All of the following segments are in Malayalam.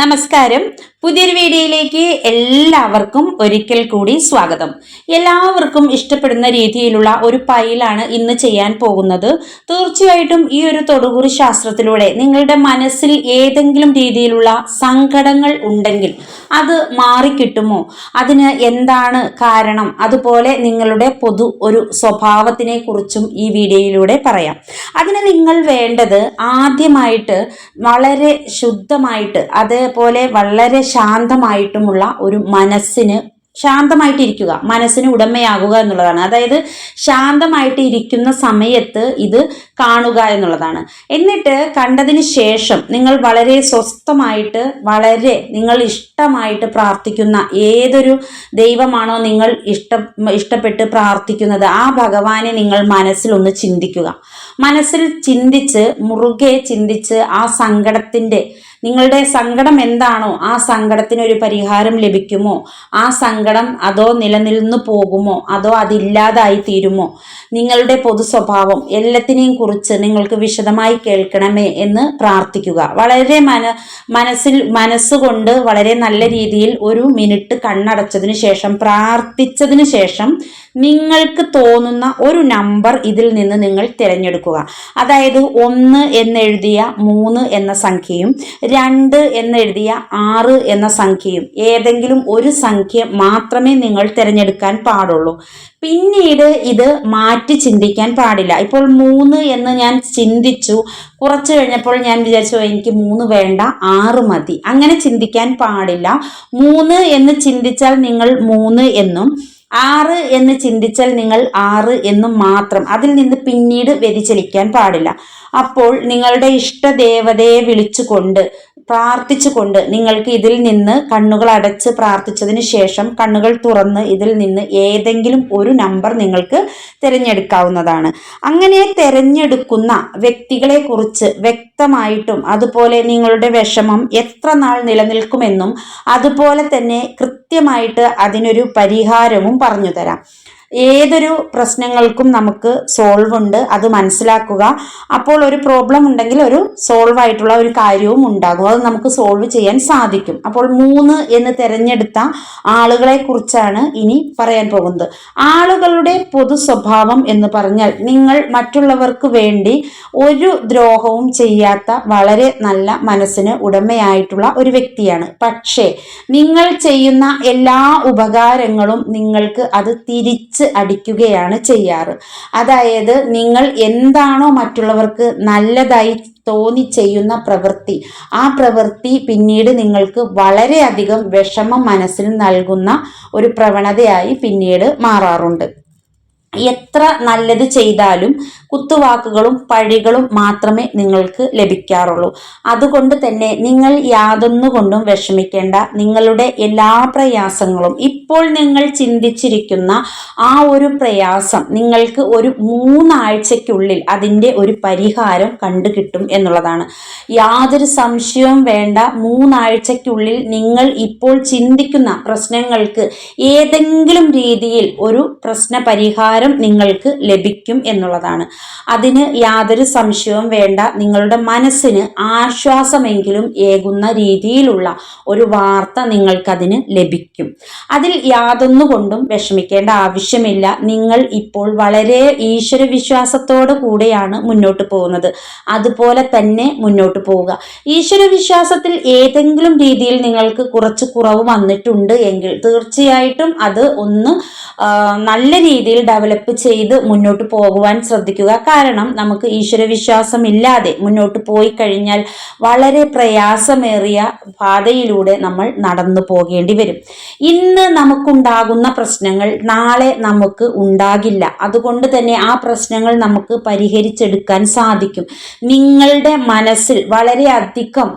നമസ്കാരം. പുതിയൊരു വീഡിയോയിലേക്ക് എല്ലാവർക്കും ഒരിക്കൽ കൂടി സ്വാഗതം. എല്ലാവർക്കും ഇഷ്ടപ്പെടുന്ന രീതിയിലുള്ള ഒരു പൈലാണ് ഇന്ന് ചെയ്യാൻ പോകുന്നത്. തീർച്ചയായിട്ടും ഈ ഒരു തൊടുകുറി ശാസ്ത്രത്തിലൂടെ നിങ്ങളുടെ മനസ്സിൽ ഏതെങ്കിലും രീതിയിലുള്ള സങ്കടങ്ങൾ ഉണ്ടെങ്കിൽ അത് മാറിക്കിട്ടുമോ? അതിന് എന്താണ് കാരണം? അതുപോലെ നിങ്ങളുടെ പൊതു ഒരു സ്വഭാവത്തിനെ കുറിച്ചും ഈ വീഡിയോയിലൂടെ പറയാം. അതിന് നിങ്ങൾ വേണ്ടത് ആദ്യമായിട്ട് വളരെ ശുദ്ധമായിട്ട് അതേപോലെ വളരെ ശാന്തമായിട്ടുമുള്ള ഒരു മനസ്സിന് ശാന്തമായിട്ടിരിക്കുക മനസ്സിന് ഉടമയാകുക എന്നുള്ളതാണ്. അതായത് ശാന്തമായിട്ട് ഇരിക്കുന്ന സമയത്ത് ഇത് കാണുക എന്നുള്ളതാണ്. എന്നിട്ട് കണ്ടതിന് ശേഷം നിങ്ങൾ വളരെ സ്വസ്ഥമായിട്ട് വളരെ നിങ്ങൾ ഇഷ്ടമായിട്ട് പ്രാർത്ഥിക്കുന്ന ഏതൊരു ദൈവമാണോ നിങ്ങൾ ഇഷ്ട ഇഷ്ടപ്പെട്ട് പ്രാർത്ഥിക്കുന്നത് ആ ഭഗവാനെ നിങ്ങൾ മനസ്സിലൊന്ന് ചിന്തിക്കുക. മനസ്സിൽ ചിന്തിച്ച് മുറുകെ ചിന്തിച്ച് ആ സങ്കടത്തിന്റെ നിങ്ങളുടെ സങ്കടം എന്താണോ ആ സങ്കടത്തിന് ഒരു പരിഹാരം ലഭിക്കുമോ? ആ സങ്കടം അതോ നിലനിൽന്നു പോകുമോ? അതോ അതില്ലാതായി തീരുമോ? നിങ്ങളുടെ പൊതു സ്വഭാവം എല്ലാത്തിനെയും കുറിച്ച് നിങ്ങൾക്ക് വിശദമായി കേൾക്കണമേ എന്ന് പ്രാർത്ഥിക്കുക. വളരെ മന മനസ്സിൽ മനസ്സുകൊണ്ട് വളരെ നല്ല രീതിയിൽ ഒരു മിനിറ്റ് കണ്ണടച്ചതിന് ശേഷം പ്രാർത്ഥിച്ചതിന് ശേഷം നിങ്ങൾക്ക് തോന്നുന്ന ഒരു നമ്പർ ഇതിൽ നിന്ന് നിങ്ങൾ തിരഞ്ഞെടുക്കുക. അതായത് ഒന്ന് എന്നെഴുതിയ മൂന്ന് എന്ന സംഖ്യയും രണ്ട് എന്നെഴുതിയ ആറ് എന്ന സംഖ്യയും ഏതെങ്കിലും ഒരു സംഖ്യ മാത്രമേ നിങ്ങൾ തിരഞ്ഞെടുക്കാൻ പാടുള്ളൂ. പിന്നീട് ഇത് മാറ്റി ചിന്തിക്കാൻ പാടില്ല. ഇപ്പോൾ മൂന്ന് എന്ന് ഞാൻ ചിന്തിച്ചു. കുറച്ച് കഴിഞ്ഞപ്പോൾ ഞാൻ വിചാരിച്ചു എനിക്ക് മൂന്ന് വേണ്ട ആറ് മതി. അങ്ങനെ ചിന്തിക്കാൻ പാടില്ല. മൂന്ന് എന്ന് ചിന്തിച്ചാൽ നിങ്ങൾ മൂന്ന് എന്നും ആറ് എന്ന് ചിന്തിച്ചാൽ നിങ്ങൾ ആറ് എന്ന് മാത്രം. അതിൽ നിന്ന് പിന്നീട് വ്യതിചലിക്കാൻ പാടില്ല. അപ്പോൾ നിങ്ങളുടെ ഇഷ്ടദേവതയെ വിളിച്ചുകൊണ്ട് പ്രാർത്ഥിച്ചുകൊണ്ട് നിങ്ങൾക്ക് ഇതിൽ നിന്ന് കണ്ണുകൾ അടച്ച് പ്രാർത്ഥിച്ചതിന് ശേഷം കണ്ണുകൾ തുറന്ന് ഇതിൽ നിന്ന് ഏതെങ്കിലും ഒരു നമ്പർ നിങ്ങൾക്ക് തിരഞ്ഞെടുക്കാവുന്നതാണ്. അങ്ങനെ തിരഞ്ഞെടുക്കുന്ന വ്യക്തികളെ കുറിച്ച് വ്യക്തമായിട്ടും അതുപോലെ നിങ്ങളുടെ വിഷമം എത്ര നാൾ നിലനിൽക്കുമെന്നും അതുപോലെ തന്നെ കൃത്യമായിട്ട് അതിനൊരു പരിഹാരവും പറഞ്ഞു തരാം. ഏതൊരു പ്രശ്നങ്ങൾക്കും നമുക്ക് സോൾവ് ഉണ്ട് അത് മനസ്സിലാക്കുക. അപ്പോൾ ഒരു പ്രോബ്ലം ഉണ്ടെങ്കിൽ ഒരു സോൾവ് ആയിട്ടുള്ള ഒരു കാര്യവും ഉണ്ടാകും. അത് നമുക്ക് സോൾവ് ചെയ്യാൻ സാധിക്കും. അപ്പോൾ മൂന്ന് എന്ന് തിരഞ്ഞെടുത്ത ആളുകളെ കുറിച്ചാണ് ഇനി പറയാൻ പോകുന്നത്. ആളുകളുടെ പൊതു സ്വഭാവം എന്ന് പറഞ്ഞാൽ നിങ്ങൾ മറ്റുള്ളവർക്ക് വേണ്ടി ഒരു ദ്രോഹവും ചെയ്യാത്ത വളരെ നല്ല മനസ്സിന് ഉടമയായിട്ടുള്ള ഒരു വ്യക്തിയാണ്. പക്ഷേ നിങ്ങൾ ചെയ്യുന്ന എല്ലാ ഉപകാരങ്ങളും നിങ്ങൾക്ക് അത് തിരിച്ച് അടിക്കുകയാണ് ചെയ്യാറ്. അതായത് നിങ്ങൾ എന്താണോ മറ്റുള്ളവർക്ക് നല്ലതായി തോന്നി ചെയ്യുന്ന പ്രവൃത്തി ആ പ്രവൃത്തി പിന്നീട് നിങ്ങൾക്ക് വളരെയധികം വിഷമം മനസ്സിൽ നൽകുന്ന ഒരു പ്രവണതയായി പിന്നീട് മാറാറുണ്ട്. എത്ര നല്ലത് ചെയ്താലും കുത്തുവാക്കുകളും പഴികളും മാത്രമേ നിങ്ങൾക്ക് ലഭിക്കാറുള്ളൂ. അതുകൊണ്ട് തന്നെ നിങ്ങൾ യാതൊന്നുകൊണ്ടും വിഷമിക്കേണ്ട. നിങ്ങളുടെ എല്ലാ പ്രയാസങ്ങളും ഇപ്പോൾ നിങ്ങൾ ചിന്തിച്ചിരിക്കുന്ന ആ ഒരു പ്രയാസം നിങ്ങൾക്ക് ഒരു മൂന്നാഴ്ചയ്ക്കുള്ളിൽ അതിന്റെ ഒരു പരിഹാരം കണ്ടുകിട്ടും എന്നുള്ളതാണ്. യാതൊരു സംശയവും വേണ്ട. മൂന്നാഴ്ചയ്ക്കുള്ളിൽ നിങ്ങൾ ഇപ്പോൾ ചിന്തിക്കുന്ന പ്രശ്നങ്ങൾക്ക് ഏതെങ്കിലും രീതിയിൽ ഒരു പ്രശ്ന പരിഹാരം പരിഹാരം നിങ്ങൾക്ക് ലഭിക്കും എന്നുള്ളതാണ്. അതിന് യാതൊരു സംശയവും വേണ്ട. നിങ്ങളുടെ മനസ്സിന് ആശ്വാസമെങ്കിലും ഏകുന്ന രീതിയിലുള്ള ഒരു വാർത്ത നിങ്ങൾക്കതിന് ലഭിക്കും. അതിൽ യാതൊന്നുകൊണ്ടും വിഷമിക്കേണ്ട ആവശ്യമില്ല. നിങ്ങൾ ഇപ്പോൾ വളരെ ഈശ്വര വിശ്വാസത്തോടു കൂടെയാണ് മുന്നോട്ട് പോകുന്നത്. അതുപോലെ തന്നെ മുന്നോട്ട് പോവുക. ഈശ്വര വിശ്വാസത്തിൽ ഏതെങ്കിലും രീതിയിൽ നിങ്ങൾക്ക് കുറച്ച് കുറവ് വന്നിട്ടുണ്ട് എങ്കിൽ തീർച്ചയായിട്ടും അത് ഒന്ന് നല്ല രീതിയിൽ ഡെവലപ്പ് ഡെവലപ്പ് ചെയ്ത് മുന്നോട്ട് പോകുവാൻ ശ്രദ്ധിക്കുക. കാരണം നമുക്ക് ഈശ്വരവിശ്വാസം ഇല്ലാതെ മുന്നോട്ട് പോയി കഴിഞ്ഞാൽ വളരെ പ്രയാസമേറിയ പാതയിലൂടെ നമ്മൾ നടന്നു പോകേണ്ടി വരും. ഇന്ന് നമുക്കുണ്ടാകുന്ന പ്രശ്നങ്ങൾ നാളെ നമുക്ക് ഉണ്ടാകില്ല. അതുകൊണ്ട് തന്നെ ആ പ്രശ്നങ്ങൾ നമുക്ക് പരിഹരിച്ചെടുക്കാൻ സാധിക്കും. നിങ്ങളുടെ മനസ്സിൽ വളരെയധികം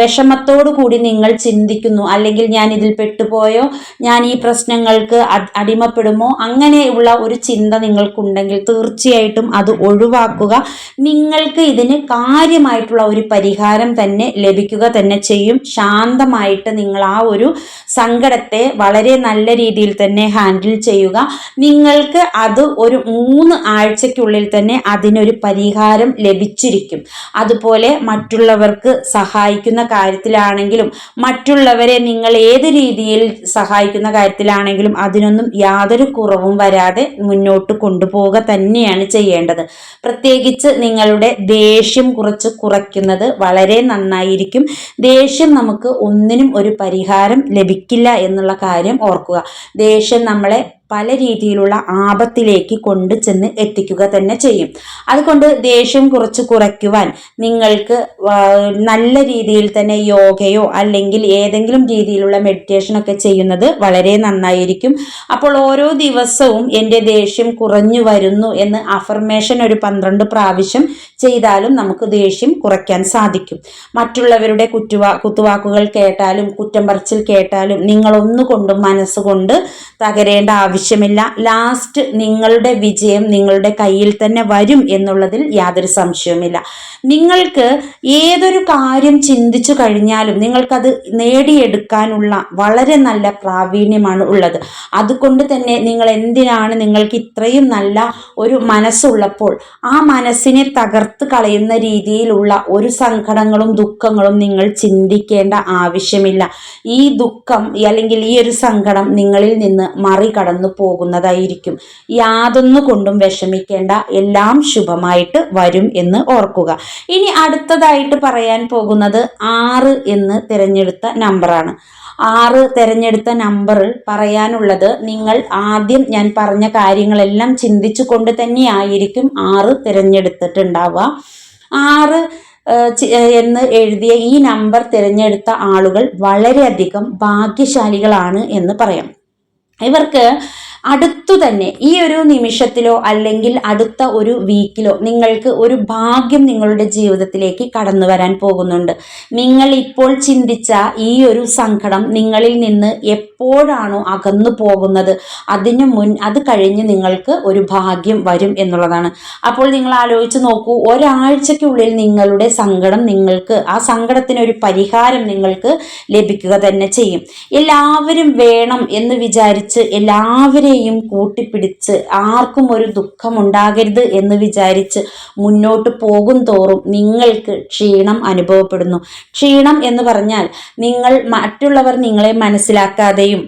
വിഷമത്തോടു കൂടി നിങ്ങൾ ചിന്തിക്കുന്നു. അല്ലെങ്കിൽ ഞാൻ ഇതിൽ പെട്ടുപോയോ? ഞാൻ ഈ പ്രശ്നങ്ങൾക്ക് അടിമപ്പെടുമോ? അങ്ങനെയുള്ള ചിന്ത നിങ്ങൾക്കുണ്ടെങ്കിൽ തീർച്ചയായിട്ടും അത് ഒഴിവാക്കുക. നിങ്ങൾക്ക് ഇതിന് കാര്യമായിട്ടുള്ള ഒരു പരിഹാരം തന്നെ ലഭിക്കുക തന്നെ ചെയ്യും. ശാന്തമായിട്ട് നിങ്ങൾ ആ ഒരു സങ്കടത്തെ വളരെ നല്ല രീതിയിൽ തന്നെ ഹാൻഡിൽ ചെയ്യുക. നിങ്ങൾക്ക് അത് ഒരു മൂന്ന് ആഴ്ചയ്ക്കുള്ളിൽ തന്നെ അതിനൊരു പരിഹാരം ലഭിച്ചിരിക്കും. അതുപോലെ മറ്റുള്ളവർക്ക് സഹായിക്കുന്ന കാര്യത്തിലാണെങ്കിലും മറ്റുള്ളവരെ നിങ്ങൾ ഏത് രീതിയിൽ സഹായിക്കുന്ന കാര്യത്തിലാണെങ്കിലും അതിനൊന്നും യാതൊരു കുറവും വരാതെ മുന്നോട്ട് കൊണ്ടുപോവുക തന്നെയാണ് ചെയ്യേണ്ടത്. പ്രത്യേകിച്ച് നിങ്ങളുടെ ദേഷ്യം കുറച്ച് കുറയ്ക്കുന്നത് വളരെ നന്നായിരിക്കും. ദേഷ്യം നമുക്ക് ഒന്നിനും ഒരു പരിഹാരം ലഭിക്കില്ല എന്നുള്ള കാര്യം ഓർക്കുക. ദേഷ്യം നമ്മളെ പല രീതിയിലുള്ള ആപത്തിലേക്ക് കൊണ്ടു ചെന്ന് എത്തിക്കുക തന്നെ ചെയ്യും. അതുകൊണ്ട് ദേഷ്യം കുറച്ച് കുറയ്ക്കുവാൻ നിങ്ങൾക്ക് നല്ല രീതിയിൽ തന്നെ യോഗയോ അല്ലെങ്കിൽ ഏതെങ്കിലും രീതിയിലുള്ള മെഡിറ്റേഷനൊക്കെ ചെയ്യുന്നത് വളരെ നന്നായിരിക്കും. അപ്പോൾ ഓരോ ദിവസവും എന്റെ ദേഷ്യം കുറഞ്ഞു വരുന്നു എന്ന് അഫർമേഷൻ ഒരു പന്ത്രണ്ട് പ്രാവശ്യം ചെയ്താലും നമുക്ക് ദേഷ്യം കുറയ്ക്കാൻ സാധിക്കും. മറ്റുള്ളവരുടെ കുറ്റുവാ കുത്തുവാക്കുകൾ കേട്ടാലും കുറ്റം പറച്ചിൽ കേട്ടാലും നിങ്ങളൊന്നുകൊണ്ടും മനസ്സുകൊണ്ട് തകരേണ്ട ആവശ്യം ആവശ്യമില്ല. ലാസ്റ്റ് നിങ്ങളുടെ വിജയം നിങ്ങളുടെ കയ്യിൽ തന്നെ വരും എന്നുള്ളതിൽ യാതൊരു സംശയവുമില്ല. നിങ്ങൾക്ക് ഏതൊരു കാര്യം ചിന്തിച്ചു കഴിഞ്ഞാലും നിങ്ങൾക്കത് നേടിയെടുക്കാനുള്ള വളരെ നല്ല പ്രാവീണ്യമാണ് ഉള്ളത്. അതുകൊണ്ട് തന്നെ നിങ്ങൾ എന്തിനാണ് നിങ്ങൾക്ക് ഇത്രയും നല്ല ഒരു മനസ്സുള്ളപ്പോൾ ആ മനസ്സിനെ തകർത്ത് കളയുന്ന രീതിയിലുള്ള ഒരു സങ്കടങ്ങളും ദുഃഖങ്ങളും നിങ്ങൾ ചിന്തിക്കേണ്ട ആവശ്യമില്ല. ഈ ദുഃഖം അല്ലെങ്കിൽ ഈ ഒരു സങ്കടം നിങ്ങളിൽ നിന്ന് മറികടന്നു പോകുന്നതായിരിക്കും. യാതൊന്നു കൊണ്ടും വിഷമിക്കേണ്ട. എല്ലാം ശുഭമായിട്ട് വരും എന്ന് ഓർക്കുക. ഇനി അടുത്തതായിട്ട് പറയാൻ പോകുന്നത് ആറ് എന്ന് തിരഞ്ഞെടുത്ത നമ്പറാണ്. ആറ് തിരഞ്ഞെടുത്ത നമ്പറിൽ പറയാനുള്ളത് നിങ്ങൾ ആദ്യം ഞാൻ പറഞ്ഞ കാര്യങ്ങളെല്ലാം ചിന്തിച്ചു കൊണ്ട് തന്നെയായിരിക്കും ആറ് തിരഞ്ഞെടുത്തിട്ടുണ്ടാവുക. ആറ് എന്ന് എഴുതിയ ഈ നമ്പർ തിരഞ്ഞെടുത്ത ആളുകൾ വളരെയധികം ഭാഗ്യശാലികളാണ് എന്ന് പറയാം. ഇവർക്ക് അടുത്തു തന്നെ ഈ ഒരു നിമിഷത്തിലോ അല്ലെങ്കിൽ അടുത്ത ഒരു വീക്കിലോ നിങ്ങൾക്ക് ഒരു ഭാഗ്യം നിങ്ങളുടെ ജീവിതത്തിലേക്ക് കടന്നു വരാൻ പോകുന്നുണ്ട്. നിങ്ങൾ ഇപ്പോൾ ചിന്തിച്ച ഈ ഒരു സങ്കടം നിങ്ങളിൽ നിന്ന് എപ്പോഴാണോ അകന്നു പോകുന്നത് അതിനു മുൻ അത് കഴിഞ്ഞ് നിങ്ങൾക്ക് ഒരു ഭാഗ്യം വരും എന്നുള്ളതാണ്. അപ്പോൾ നിങ്ങൾ ആലോചിച്ച് നോക്കൂ ഒരാഴ്ചയ്ക്കുള്ളിൽ നിങ്ങളുടെ സങ്കടം നിങ്ങൾക്ക് ആ സങ്കടത്തിന് ഒരു പരിഹാരം നിങ്ങൾക്ക് ലഭിക്കുക തന്നെ ചെയ്യും. എല്ലാവരും വേണം എന്ന് വിചാരിച്ച് എല്ലാവരെയും കൂട്ടിപ്പിടിച്ച് ആർക്കും ഒരു ദുഃഖമുണ്ടാകരുത് എന്ന് വിചാരിച്ച് മുന്നോട്ട് പോകും തോറും നിങ്ങൾക്ക് ക്ഷീണം അനുഭവപ്പെടുന്നു. ക്ഷീണം എന്ന് പറഞ്ഞാൽ നിങ്ങൾ മറ്റുള്ളവർ നിങ്ങളെ മനസ്സിലാക്കാതെയും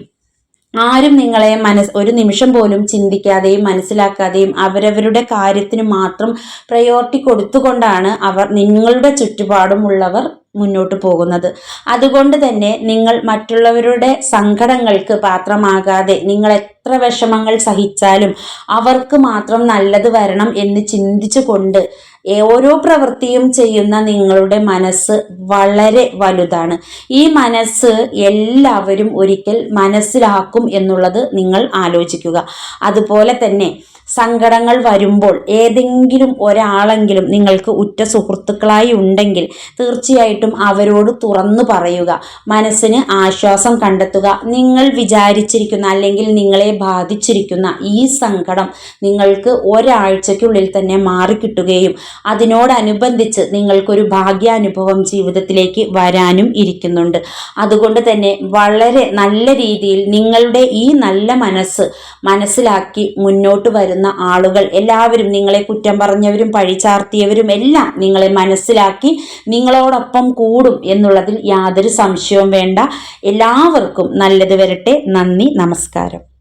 ആരും നിങ്ങളെ മനസ് ഒരു നിമിഷം പോലും ചിന്തിക്കാതെയും മനസ്സിലാക്കാതെയും അവരവരുടെ കാര്യത്തിന് മാത്രം പ്രയോറിറ്റി കൊടുത്തുകൊണ്ടാണ് അവർ നിങ്ങളുടെ ചുറ്റുപാടുമുള്ളവർ മുന്നോട്ട് പോകുന്നത്. അതുകൊണ്ട് തന്നെ നിങ്ങൾ മറ്റുള്ളവരുടെ സങ്കടങ്ങൾക്ക് പാത്രമാകാതെ നിങ്ങൾ എത്ര വിഷമങ്ങൾ സഹിച്ചാലും അവർക്ക് മാത്രം നല്ലത് വരണം എന്ന് ചിന്തിച്ചുകൊണ്ട് ഓരോ പ്രവൃത്തിയും ചെയ്യുന്ന നിങ്ങളുടെ മനസ്സ് വളരെ വലുതാണ്. ഈ മനസ്സ് എല്ലാവരും ഒരിക്കൽ മനസ്സിലാക്കും എന്നുള്ളത് നിങ്ങൾ ആലോചിക്കുക. അതുപോലെ തന്നെ സങ്കടങ്ങൾ വരുമ്പോൾ ഏതെങ്കിലും ഒരാളെങ്കിലും നിങ്ങൾക്ക് ഉറ്റ സുഹൃത്തുക്കളായി ഉണ്ടെങ്കിൽ തീർച്ചയായിട്ടും അവരോട് തുറന്നു പറയുക. മനസ്സിന് ആശ്വാസം കണ്ടെത്തുക. നിങ്ങൾ വിചാരിച്ചിരിക്കുന്ന അല്ലെങ്കിൽ നിങ്ങളെ ബാധിച്ചിരിക്കുന്ന ഈ സങ്കടം നിങ്ങൾക്ക് ഒരാഴ്ചയ്ക്കുള്ളിൽ തന്നെ മാറിക്കിട്ടുകയും അതിനോടനുബന്ധിച്ച് നിങ്ങൾക്കൊരു ഭാഗ്യാനുഭവം ജീവിതത്തിലേക്ക് വരാനും ഇരിക്കുന്നുണ്ട്. അതുകൊണ്ട് തന്നെ വളരെ നല്ല രീതിയിൽ നിങ്ങളുടെ ഈ നല്ല മനസ്സ് മനസ്സിലാക്കി മുന്നോട്ട് വരുന്ന ആളുകൾ എല്ലാവരും നിങ്ങളെ കുറ്റം പറഞ്ഞവരും പഴിചാർത്തിയവരും എല്ലാം നിങ്ങളെ മനസ്സിലാക്കി നിങ്ങളോടൊപ്പം കൂടും എന്നുള്ളതിൽ യാതൊരു സംശയവും വേണ്ട. എല്ലാവർക്കും നല്ലത് വരട്ടെ. നന്ദി. നമസ്കാരം.